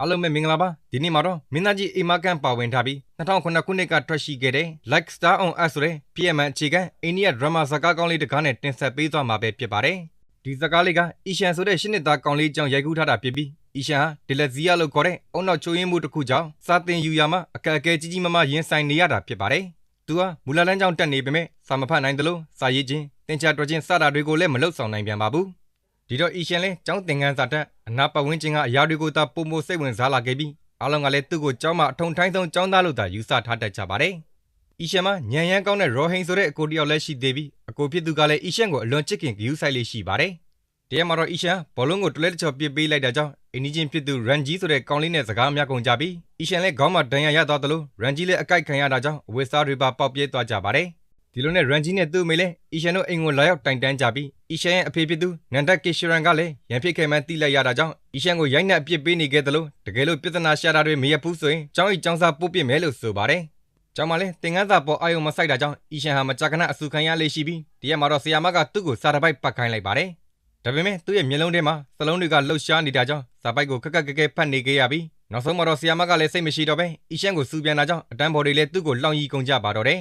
အားလုံးပဲမင်္ဂလာပါဒီနေ့မှာတော့မင်းသားကြီးအိမ်မကန်ပါဝင်ထားပြီး2009ခုနှစ်ကထွက်ရှိခဲ့တဲ့ Like Star on Us ဆိုတဲ့ PMN အခြေခံအိန္ဒိယဒရမာဇာတ်ကားကောင်းလေးတစ်ကားနဲ့တင်ဆက်ပေးသွားမှာပဲဖြစ်ပါတယ်ဒီဇာတ်ကားလေးကအီရှန်ဆိုတဲ့ရှင်းနှစ်သားကောင်းလေးကြောင့်ရိုက်ကူးထားတာဖြစ်ပြီးအီရှန်ဟာဒီလက်ဇီယာလို့ခေါ်တဲ့အုံနောက်ချိုးရင်းမှုတစ်ခုကြောင့်စာတင်ယူရာမှာအခက်အခဲကြီးကြီးမားမားရင်ဆိုင်နေရတာဖြစ်ပါတယ်သူဟာမူလာလန်းကြောင့်တက်နေပေမဲ့စာမဖတ်နိုင်သလိုစာရေးခြင်းတင်ချာတော်ခြင်းစတာတွေကိုလည်းမလုပ်ဆောင်နိုင်ပြန်ပါဘူး ဒီတော့အီရှန်လဲကျောင်းသင်ခန်းစာတက်အနာပတ်ဝန်းကျင်ကအရာတွေကိုသာပုံမစိတ်ဝင်စားလာခဲ့ပြီးအားလုံးကလည်းသူ့ကိုကျောင်းမှာအထုံထိုင်းဆုံးကျောင်းသားလို့သာယူဆထားတတ်ကြပါတယ်အီရှန်မှာညံရမ်းကောင်းတဲ့ရောဟိန်ဆိုတဲ့အကိုတယောက်လည်းရှိသေးပြီးအကိုဖြစ်သူကလည်းအီရှန်ကိုအလွန်ချစ်ခင်ဂယူဆိုင်လေးရှိပါတယ်တရားမှာတော့အီရှန်ဘောလုံးကိုတလဲတချော်ပစ်ပေးလိုက်တာကြောင့်အင်းကြီးဖြစ်သူရန်ဂျီဆိုတဲ့ကောင်လေးနဲ့စကားများကုန်ကြပြီးအီရှန်လည်းခေါင်းမှာဒဏ်ရာရသွားသလိုရန်ဂျီလည်းအကိုက်ခံရတာကြောင့်အဝတ်စားတွေပါပေါက်ပြဲသွားကြပါတယ်ဒီလိုနဲ့ရန်ဂျီနဲ့သူ့မိလည်းအီရှန်တို့အိမ်ကိုလာရောက်တိုင်တန်းကြပြီး အီရှန်ရဲ့အဖေဖြစ်သူနန္ဒကေရှရန်ကလည်းရန်ဖြစ်ခဲ့မှန်းသိလိုက်ရတာကြောင့်အီရှန်ကိုရိုက်နှက်အပြစ်ပေးနေခဲ့သလိုတကယ်လို့ပြဿနာရှာတာတွေမရဘူးဆိုရင်ကျောင်း၏ကျောင်းသားပို့ပြစ်မယ်လို့ဆိုပါတယ်ကျောင်းမှာလည်းတင်ငန်းစာပေါ်အာယုံမဆိုင်တာကြောင့်အီရှန်ဟာမကြာခဏအဆူခံရလေးရှိပြီးတရက်မှာတော့ဆီယာမကသူ့ကိုစာတစ်ပိုက်ပတ်ခိုင်းလိုက်ပါတယ်ဒါပေမဲ့သူ့ရဲ့မျက်လုံးထဲမှာစလုံးတွေကလှုပ်ရှားနေတာကြောင့်စာပိုက်ကိုခက်ခက်ခဲခဲဖတ်နေခဲ့ရပြီးနောက်ဆုံးမှာတော့ဆီယာမကလည်းစိတ်မရှိတော့ပဲအီရှန်ကိုစူပြန်တာကြောင့်အတန်းဘော်တွေလည်းသူ့ကိုလောင်ရီကုန်ကြပါတော့တယ်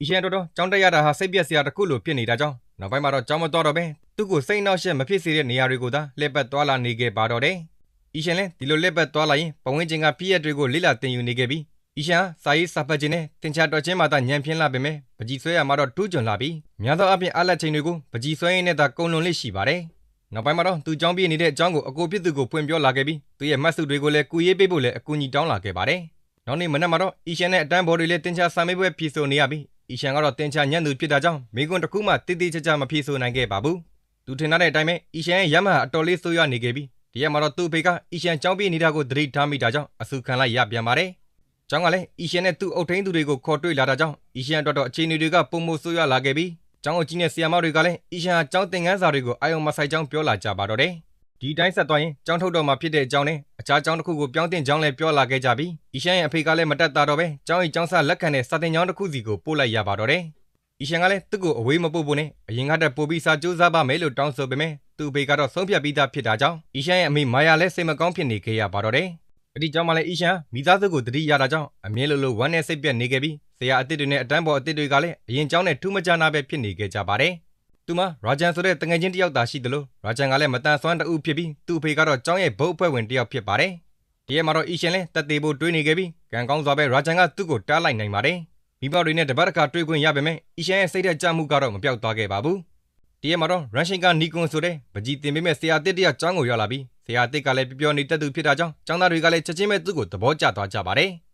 အီရှန်တော်တော်ကျောင်းတက်ရတာဟာစိတ်ပြက်စရာတစ်ခုလိုဖြစ်နေတာကြောင့် နောက်ပိုင်းမှာတော့ကျောင်းမတော်တော့ပဲသူ့ကိုစိတ်နှောက်ယှက်မဖြစ်စေတဲ့နေရာတွေကိုသာလှည့်ပတ်သွားလာနေခဲ့ပါတော့တယ်။အီရှန်လည်းဒီလိုလှည့်ပတ်သွားလာရင်ပဝင်းချင်းကပြည့်ရက်တွေကိုလိလာတင်ယူနေခဲ့ပြီးအီရှန်စာရေးစာဖတ်ခြင်းနဲ့တင်ချတော်ခြင်းမှာသာညံပြင်းလာပေမဲ့ပကြီးဆွဲရမှာတော့တူးကြွလာပြီးများသောအားဖြင့်အားလက်ချိန်တွေကိုပကြီးဆွဲရင်းနဲ့သာကုံလွန်လေးရှိပါတယ်။နောက်ပိုင်းမှာတော့သူကျောင်းပြည့်နေတဲ့အကြောင်းကိုအကိုဖြစ်သူကိုဖွင့်ပြောလာခဲ့ပြီးသူရဲ့မှတ်စုတွေကိုလည်းကူရေးပေးဖို့လည်းအကူအညီတောင်းလာခဲ့ပါတယ်။နောက်နေ့မနက်မှာတော့အီရှန်နဲ့အတန်းဘော်တွေလည်းတင်ချစာမေးပွဲဖြေဆိုနေရပြီး အီရှန်ကတော့တင်ချညံ့သူဖြစ်တာကြောင့်မိကွန်းတစ်ခုမှတိတိကျကျမဖြေဆိုနိုင်ခဲ့ပါဘူး။သူထင်တဲ့အတိုင်းပဲအီရှန်ရဲ့ရမဟာအတော်လေးဆိုးရွားနေခဲ့ပြီးဒီရက်မှာတော့သူ့ဖေကအီရှန်ကြောင်းပြေးနေတာကိုသတိထားမိတာကြောင့်အဆူခံလိုက်ရပြန်ပါတယ်။ကျောင်းကလည်းအီရှန်နဲ့သူ့အုပ်ထိန်းသူတွေကိုခေါ်တွေ့လာတာကြောင့်အီရှန်တော်တော်အခြေအနေတွေကပုံမဆိုးရွားလာခဲ့ပြီးကျောင်းအကြီးနဲ့ဆီယာမတွေကလည်းအီရှန်ဟာကျောင်းသင်ခန်းစာတွေကိုအာယုံမဆိုင်ကြောင်းပြောလာကြပါတော့တယ်။ ဒီတိုင်းဆက်သွားရင်ကျောင်းထုတ်တော်မှာဖြစ်တဲ့အကြောင်းနဲ့အခြားကျောင်းတစ်ခုကိုပြောင်းတင်ကျောင်းလည်းပြောလာခဲ့ကြပြီးအီရှန်ရဲ့အဖေကလည်းမတက်တာတော့ပဲကျောင်း၏ကျောင်းစားလက်ခံတဲ့စာတင်ကျောင်းတစ်ခုစီကိုပို့လိုက်ရပါတော့တယ်။အီရှန်ကလည်းသူ့ကိုအဝေးမပို့ဖို့နဲ့အရင်ကတည်းကပို့ပြီးစာကြိုးစားပါမယ်လို့တောင်းဆိုပေမဲ့သူ့အဖေကတော့ဆုံးဖြတ်ပြီးသားဖြစ်တာကြောင့်အီရှန်ရဲ့အမေမာယာလည်းစိတ်မကောင်းဖြစ်နေခဲ့ရပါတော့တယ်။အဲ့ဒီကြောင့်မှလည်းအီရှန်မိသားစုကိုတတိရတာကြောင့်အမြဲလိုလိုဝမ်းနဲ့စိတ်ပြက်နေခဲ့ပြီးဆရာအစ်စ်တွေနဲ့အတန်းပေါ်အစ်စ်တွေကလည်းအရင်ကျောင်းနဲ့ထူးမခြားနာပဲဖြစ်နေခဲ့ကြပါတယ်။ သူမရာဂျန်ဆိုတဲ့တငယ်ချင်းတစ်ယောက်သာရှိသလိုရာဂျန်ကလည်းမတန်ဆွမ်းတအုပ်ဖြစ်ပြီးသူ့အဖေကတော့ကျောင်းရဲ့ဘုတ်အဖွဲ့ဝင်တစ်ယောက်ဖြစ်ပါတယ်။ဒီရက်မှာတော့အီရှင်လည်းတက်သေးဖို့တွေးနေခဲ့ပြီးကံကောင်းစွာပဲရာဂျန်ကသူ့ကိုတားလိုက်နိုင်ပါတယ်။မိဘတွေနဲ့တပတ်တစ်ခါတွေ့ခွင့်ရပေမဲ့အီရှင်ရဲ့စိတ်သက်ကြမှုကတော့မပြောက်သွားခဲ့ပါဘူး။ဒီရက်မှာတော့ရန်ရှင်ကနီကွန်ဆိုတဲ့ပကြီးတင်ပေးမဲ့ဆရာတစ်တယောက်ကျောင်းကိုရောက်လာပြီးဆရာတစ်ကလည်းပျော်ပျော်နေတတ်သူဖြစ်တာကြောင့်ကျောင်းသားတွေကလည်းချက်ချင်းပဲသူ့ကိုသဘောကျသွားကြပါတယ်။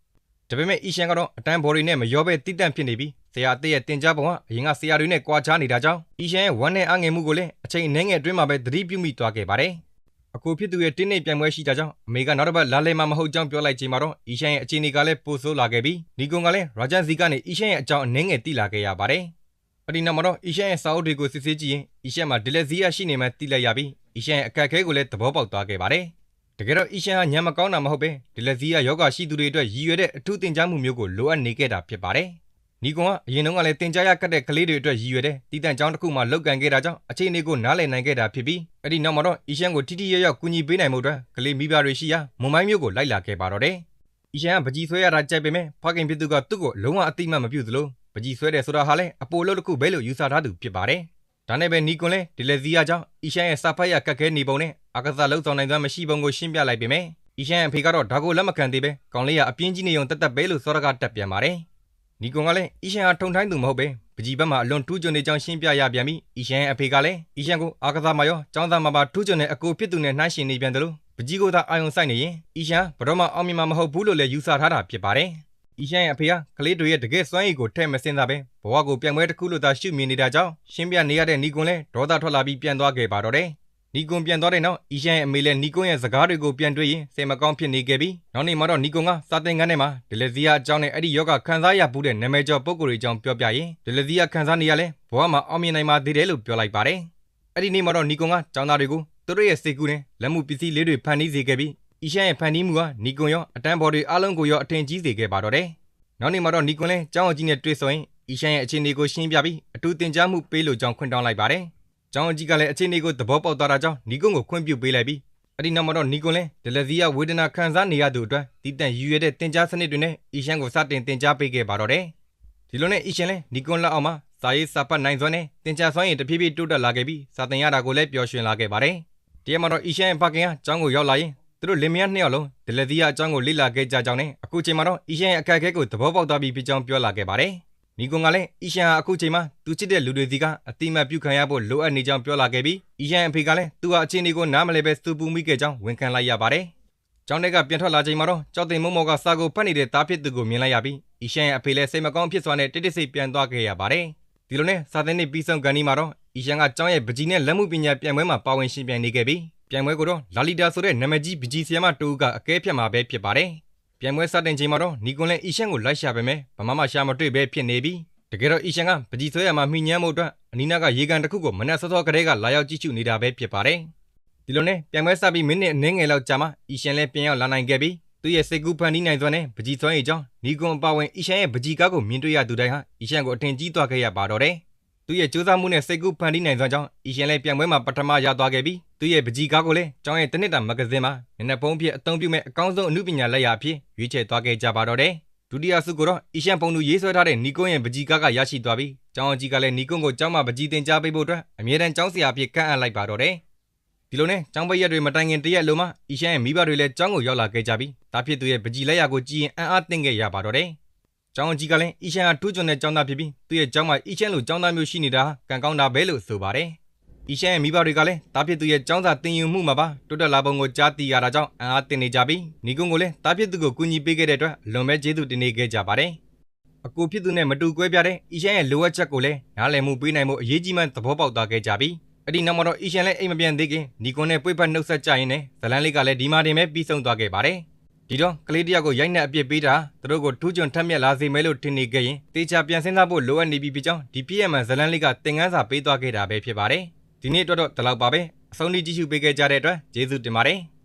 ဒါပေမဲ့အီရှင်ကတော့အတန်းဘော်တွေနဲ့မရောပဲတိတန့်ဖြစ်နေပြီးဆရာတစ်ရဲ့တင် जा ပုံကအရင်ကဆရာတွေနဲ့ကြွားချနေတာကြောင့်အီရှင်ရဲ့ဝမ်းနဲ့အငယ်မှုကိုလည်းအချိန်အနည်းငယ်အတွင်းမှာပဲသတိပြုမိသွားခဲ့ပါတယ်။အကိုဖြစ်သူရဲ့တင်းနေပြန်ပွဲရှိတာကြောင့်အမေကနောက်တစ်ပတ်လာလဲမှာမဟုတ်ကြောင်းပြောလိုက်ချိန်မှာတော့အီရှန်ရဲ့အခြေအနေကလည်းပိုဆိုးလာခဲ့ပြီးနီကွန်ကလည်းရာဂျန်ဇီကနေအီရှန်ရဲ့အကြောင်းအနည်းငယ်သိလာခဲ့ရပါတယ်။အဒီနောက်မှာတော့အီရှန်ရဲ့စာအုပ်တွေကိုစစ်ဆေးကြည့်ရင်အီရှန်မှာဒလက်ဇီယာရှိနေမှသိလိုက်ရပြီးအီရှန်ရဲ့အခက်အခဲကိုလည်းသဘောပေါက်သွားခဲ့ပါတယ်။ တကယ်တော့အီရှန်ဟာညံမကောင်းတာမဟုတ်ပဲဒလက်ဇီယာယောဂရှိသူတွေအတွက်ရည်ရွယ်တဲ့အထူးသင်ကြားမှုမျိုးကိုလိုအပ်နေခဲ့တာဖြစ်ပါတယ်။နီကွန်ကအရင်တုန်းကလည်းတင် जा ရကတ်တဲ့ကလေးတွေအတွက်ရည်ရွယ်တဲ့တည်တံ့ကျောင်းတစ်ခုမှလောက်ကန်ခဲ့တာကြောင့်အခြေအနေကိုနားလည်နိုင်ခဲ့တာဖြစ်ပြီးအဲ့ဒီနောက်မှာတော့အီရှန်ကိုထိထိရရကူညီပေးနိုင်မှုအတွက်ကလေးမိဘတွေရှိရာမွန်မိုင်းမျိုးကိုလိုက်လာခဲ့ပါတော့တယ်။အီရှန်ကပကြီးဆွဲရတာကြိုက်ပေမဲ့ဖခင်ဖြစ်သူကသူ့ကိုလုံးဝအတိမတ်မပြုသလိုပကြီးဆွဲတယ်ဆိုတာဟာလည်းအပိုလို့တစ်ခုပဲလို့ယူဆထားသူဖြစ်ပါတယ်။ ဒါနဲ့ပဲနီကွန်လည်းဒီလက်ဇီယာကြောင့်အီရှန်ရဲ့စာဖတ်ရကတ်ခဲနေပုံနဲ့အကစားလှုပ်ဆောင်နိုင်စွမ်းမရှိပုံကိုရှင်းပြလိုက်ပေမဲ့အီရှန်အဖေကတော့ဒါကိုလက်မခံသေးပဲကောင်လေးကအပြင်းကြီးနေုံတက်တက်ပဲလို့စောရကတက်ပြန်ပါတယ်။နီကွန်ကလည်းအီရှန်ဟာထုံထိုင်းသူမဟုတ်ပဲပကြီးဘက်မှာအလွန်ထူးချွန်နေကြောင်းရှင်းပြရပြန်ပြီးအီရှန်ရဲ့အဖေကလည်းအီရှန်ကိုအာကစားမှာရောចောင်းသားမှာပါထူးချွန်တဲ့အကိုဖြစ်သူနဲ့နှိုင်းယှဉ်နေပြန်တယ်လို့ပကြီးကိုသာအာယုံဆိုင်နေရင်အီရှန်ဘတော်မှအောင်မြင်မှာမဟုတ်ဘူးလို့လည်းယူဆထားတာဖြစ်ပါတယ်။ အီရှန်ရဲ့အဖေကကလေးတွေရဲ့တကယ်စွမ်းရည်ကိုထဲ့မစင်စားပဲဘဝကိုပြန်ပွဲတစ်ခုလို့သာရှုမြင်နေတာကြောင့်ရှင်းပြနေရတဲ့နီကွန်လည်းဒေါသထွက်လာပြီးပြန်သွားခဲ့ပါတော့တယ်။နီကွန်ပြန်သွားတဲ့နောက်အီရှန်ရဲ့အမေလည်းနီကွန်ရဲ့စကားတွေကိုပြန်တွေ့ရင်စိတ်မကောင်းဖြစ်နေခဲ့ပြီးနောက်နေ့မှာတော့နီကွန်ကစာသင်ခန်းထဲမှာဒလက်ဇီယာအကြောင်းနဲ့အဲ့ဒီယောဂခံစားရဘူးတဲ့နာမည်ကျော်ပုဂ္ဂိုလ်တွေအကြောင်းပြောပြရင်ဒလက်ဇီယာခံစားနေရလဲဘဝမှာအောင်မြင်နိုင်မှာသေးတယ်လို့ပြောလိုက်ပါတယ်။အဲ့ဒီနေ့မှာတော့နီကွန်ကကျောင်းသားတွေကိုသူတို့ရဲ့စိတ်ကူးနဲ့လက်မှုပစ္စည်းလေးတွေဖန်တီးစေခဲ့ပြီး ။ဤရှန်ရဲ့ဖန်တီးမှုကနီကွန်ရောအတန်းဘော်တွေအားလုံးကိုရောအထင်ကြီးစေခဲ့ပါတော့တယ်။နောက်နေ့မှာတော့နီကွန်လည်းကျောင်းအကြီးနဲ့တွေ့ဆုံရင်ဤရှန်ရဲ့အခြေအနေကိုရှင်းပြပြီးအတူတင်ကြားမှုပေးလို့ကြောင်းခွင့်တောင်းလိုက်ပါတယ်။ကျောင်းအကြီးကလည်းအခြေအနေကိုသဘောပေါက်သွားတာကြောင့်နီကွန်ကိုခွင့်ပြုပေးလိုက်ပြီးအဲ့ဒီနောက်မှာတော့နီကွန်လည်းဒလဇီယာဝေဒနာခံစားနေရသူအတွက်တည်တံ့ယူရတဲ့တင်ကြားစနစ်တွေနဲ့အီရှန်ကိုစတင်တင်ကြားပေးခဲ့ပါတော့တယ်။ဒီလိုနဲ့အီရှန်လည်းနီကွန်လက်အောက်မှာစာရေးစာပတ်နိုင်စွမ်းနဲ့တင်ကြားစွမ်းရည်တဖြည်းဖြည်းတိုးတက်လာခဲ့ပြီးစာသင်ရတာကိုလည်းပျော်ရွှင်လာခဲ့ပါတယ်။တကယ်မှာတော့အီရှန်ရဲ့ဖခင်ကကျောင်းကိုရောက်လာရင် သူတို့လင်မယားနှစ်ယောက်လုံးဒလဇီယာအကြောင်းကိုလေ့လာခဲ့ကြကြောင်းနဲ့အခုချိန်မှာတော့အီရှန်ရဲ့အခက်အခဲကိုသဘောပေါက်သွားပြီးဖြစ်ကြောင်းပြောလာခဲ့ပါတယ်နီကွန်ကလည်းအီရှန်ဟာအခုချိန်မှာသူချစ်တဲ့လူတွေစီကအတိမတ်ပြုခံရဖို့လိုအပ်နေကြောင်းပြောလာခဲ့ပြီးအီရှန်အဖေကလည်းသူဟာအခြေအနေကိုနားမလည်ပဲစူပူမိခဲ့ကြောင်းဝန်ခံလိုက်ရပါတယ်။ကျောင်းထဲကပြန်ထွက်လာချိန်မှာတော့ကြောက်တင်မုံမော်ကစာကိုဖတ်နေတဲ့တားဖြစ်သူကိုမြင်လိုက်ရပြီးအီရှန်ရဲ့အဖေလည်းစိတ်မကောင်းဖြစ်စွာနဲ့တိတ်တိတ်ဆိတ်ပြန်သွားခဲ့ရပါတယ်။ဒီလိုနဲ့စာသင်နှစ်ပြီးဆုံးကန်ဒီမှာတော့အီရှန်ကကျောင်းရဲ့ပကြီးနဲ့လက်မှုပညာပြန်ပွဲမှာပါဝင်ရှင်ပြိုင်နေခဲ့ပြီး ပြန်ပွဲကိုတော့လာလီတာဆိုတဲ့နာမည်ကြီးပကြီးဆီယမတူကအကဲဖြတ်မှာပဲဖြစ်ပါတယ်။ပြန်ပွဲစတင်ချိန်မှာတော့နီကွန်လည်းအီရှန်ကိုလိုက်ရှာပေမဲ့ဘာမှမရှာမတွေ့ပဲဖြစ်နေပြီးတကယ်တော့အီရှန်ကပကြီးဆွဲရမှာမိညမ်းမှုအတွက်အနီးနားကရေကန်တစ်ခုကိုမနက်စောစောကတည်းကလာရောက်ကြည့်ရှုနေတာပဲဖြစ်ပါတယ်။ဒီလိုနဲ့ပြန်ပွဲစပြီးမိနစ်အနည်းငယ်လောက်ကြာမှအီရှန်လည်းပြန်ရောက်လာနိုင်ခဲ့ပြီးသူ့ရဲ့စိတ်ကူးဖန်တီးနိုင်စွမ်းနဲ့ပကြီးဆွဲရေးကြောင့်နီကွန်အပါဝင်အီရှန်ရဲ့ပကြီးကားကိုမြင်တွေ့ရသူတိုင်းဟာအီရှန်ကိုအထင်ကြီးသွားခဲ့ရပါတော့တယ်။ သူ့ရဲ့စူးစမ်းမှုနဲ့စိတ်ကူးဖန်တီးနိုင်စွမ်းကြောင့်အီရှန်လည်းပြန်ပွဲမှာပထမရသွားခဲ့ပြီးသူ့ရဲ့ပကြီးကားကိုလည်းကျောင်းရဲ့တနစ်တာမဂဇင်းမှာမျက်နှာပုံးဖြစ်အသုံးပြုမဲ့အကောင်းဆုံးအမှုပညာလက်ရာအဖြစ်ရွေးချယ်သွားခဲ့ကြပါတော့တယ်။ဒုတိယဆုကိုတော့အီရှန်ပုံသူရေးဆွဲထားတဲ့နီကွန်ရဲ့ပကြီးကားကရရှိသွားပြီးကျောင်းအကြီးကလည်းနီကွန်ကိုကျောင်းမှာပကြီးတင်ကြားပေးဖို့အတွက်အမြဲတမ်းကျောင်းဆရာအဖြစ်ကန့်အပ်လိုက်ပါတော့တယ်။ဒီလိုနဲ့ကျောင်းပိတ်ရက်တွေမတိုင်ခင်တရက်လုံးမှာအီရှန်ရဲ့မိဘတွေလည်းကျောင်းကိုရောက်လာခဲ့ကြပြီးတာဖြစ်သူရဲ့ပကြီးလက်ရာကိုကြည့်ရင်အံ့အားသင့်ခဲ့ရပါတော့တယ်။ ကျောင်းအကြီးကလည်းအီရှန်ဟာထူးချွန်တဲ့ကျောင်းသားဖြစ်ပြီးသူ့ရဲ့ကျောင်းမှာအီရှန်လိုကျောင်းသားမျိုးရှိနေတာကံကောင်းတာပဲလို့ဆိုပါတယ်။အီရှန်ရဲ့မိဘတွေကလည်းတာဖြစ်သူရဲ့ကျောင်းစာတင်ယူမှုမှာပါတိုးတက်လာပုံကိုကြားသိရတာကြောင့်အံ့အားသင့်နေကြပြီးနီကွန်ကိုလည်းတာဖြစ်သူကိုကူညီပေးခဲ့တဲ့အတွက်အလွန်ပဲကျေးဇူးတင်နေခဲ့ကြပါတယ်။အကူဖြစ်သူနဲ့မတူကွဲပြားတဲ့အီရှန်ရဲ့လိုအပ်ချက်ကိုလည်းနားလည်မှုပေးနိုင်မှုအရေးကြီးမှသဘောပေါက်သွားခဲ့ကြပြီးအဲ့ဒီနောက်မှာတော့အီရှန်လည်းအိမ်မပြန်သေးခင်နီကွန်နဲ့ပွေ့ပတ်နှုတ်ဆက်ကြရင်းနဲ့ဇလန်လေးကလည်းဒီမာတင်ပဲပြီးဆုံးသွားခဲ့ပါတယ်။ ဒီတော့ကလေးတယောက်ကိုရိုက်နှက်အပြစ်ပေးတာသူတို့ကိုထူးချွန်ထက်မြက်လာစေမယ်လို့ထင်နေခဲ့ရင်တေချာပြန်စဉ်းစားဖို့လိုအပ်နေပြီဖြစ်ကြောင်းဒီပြည့်ရမှန်ဇလန်လေးကသင်ခန်းစာပေးသွားခဲ့တာပဲဖြစ်ပါတယ်။ဒီနေ့အတွက်တော့ဒီလောက်ပါပဲအဆုံးထိကြည့်ရှုပေးခဲ့ကြတဲ့အတွက်ကျေးဇူးတင်ပါတယ်။